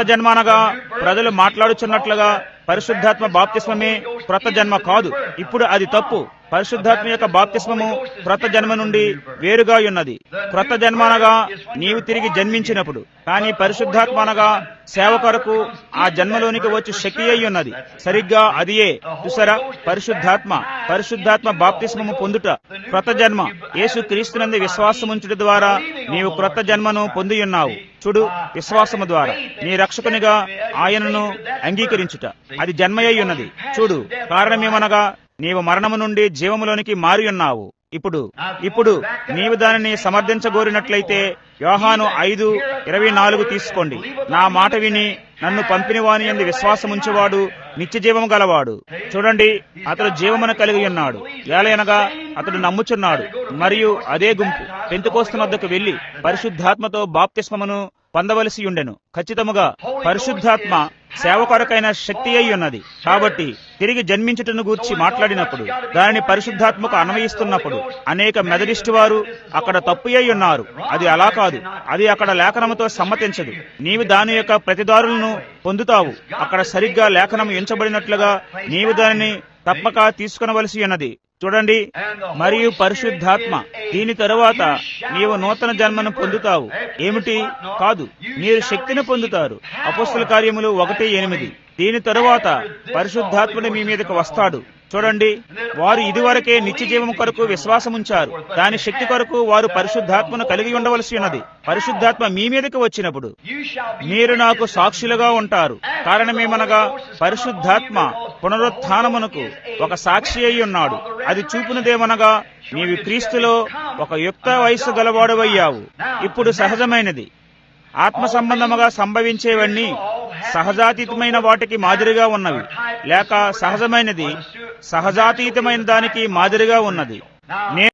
జన్మానగా ప్రజలు మాట్లాడుచున్నట్లుగా పరిశుద్ధాత్మ బాప్తిస్మమే క్రొత్త జన్మ కాదు. ఇప్పుడు అది తప్పు. పరిశుద్ధాత్మ యొక్క బాప్తిస్మము క్రొత్త జన్మ నుండి వేరుగా ఉన్నది. క్రొత్త జన్మ అనగా నీవు తిరిగి జన్మించినప్పుడు. కానీ పరిశుద్ధాత్మ అనగా సేవ కొరకు ఆ జన్మలోనికి వచ్చి శక్తి అయి ఉన్నది. సరిగ్గా అదియే. చూసారా? పరిశుద్ధాత్మ. పరిశుద్ధాత్మ బాప్తిస్మము పొందుట క్రొత్త జన్మ. యేసు క్రీస్తునంది విశ్వాసముంచుట ద్వారా నీవు క్రొత్త జన్మను పొంది ఉన్నావు. చూడు విశ్వాసము ద్వారా. నీ రక్షకునిగా ఆయనను అంగీకరించుట. అది జన్మయ్యి ఉన్నది. చూడు కారణమేమనగా నీవు మరణము నుండి జీవములోనికి మారి ఉన్నావు. ఇప్పుడు ఇప్పుడు నీవు దానిని సమర్థించగోరినట్లయితే యోహాను ఐదు ఇరవై నాలుగు తీసుకోండి. నా మాట విని నన్ను పంపినవాని ఎందు విశ్వాసముంచువాడు నిత్య జీవము గలవాడు. చూడండి అతడు జీవమును కలిగి ఉన్నాడు. ఏలయనగా అతడు నమ్ముచున్నాడు. మరియు అదే గుంపు పెంతుకోస్తున్న వద్దకు వెళ్ళి పరిశుద్ధాత్మతో బాప్తిస్మమును పొందవలసి ఉండెను. ఖచ్చితముగా పరిశుద్ధాత్మ సేవ కొరకైన శక్తి అయి ఉన్నది. కాబట్టి తిరిగి జన్మించుటను గూర్చి మాట్లాడినప్పుడు దానిని పరిశుద్ధాత్మకు అన్వయిస్తున్నప్పుడు అనేక మెదడిస్ట్ వారు అక్కడ తప్పు అయి ఉన్నారు. అది అలా కాదు. అది అక్కడ లేఖనముతో సమ్మతించదు. నీవు దాని యొక్క ప్రతిదారులను పొందుతావు. అక్కడ సరిగ్గా లేఖనం ఎంచబడినట్లుగా నీవు దానిని తప్పక తీసుకునవలసి ఉన్నది. చూడండి. మరియు పరిశుద్ధాత్మ దీని తరువాత నీవు నూతన జన్మను పొందుతావు. ఏమిటి? కాదు మీరు శక్తిని పొందుతారు. అపస్తుల కార్యములు ఒకటి ఎనిమిది. దీని తరువాత పరిశుద్ధాత్ముడు మీ మీదకి వస్తాడు. చూడండి. వారు ఇదివరకే నిత్య జీవం కొరకు విశ్వాసముంచారు. దాని శక్తి కొరకు వారు పరిశుద్ధాత్మను కలిగి ఉండవలసి ఉన్నది. పరిశుద్ధాత్మ మీ మీదకి వచ్చినప్పుడు మీరు నాకు సాక్షులుగా ఉంటారు. కారణమేమనగా పరిశుద్ధాత్మ పునరుత్నమునకు ఒక సాక్షి అయి ఉన్నాడు. అది చూపునదేమనగా నీవు క్రీస్తులో ఒక యుక్త వయస్సు గలవాడవయ్యావు. ఇప్పుడు సహజమైనది. ఆత్మ సంబంధముగా సంభవించేవన్నీ సహజాతీతమైన వాటికి మాదిరిగా ఉన్నవి. లేక సహజమైనది సహజాతీతమైన దానికి మాదిరిగా ఉన్నది.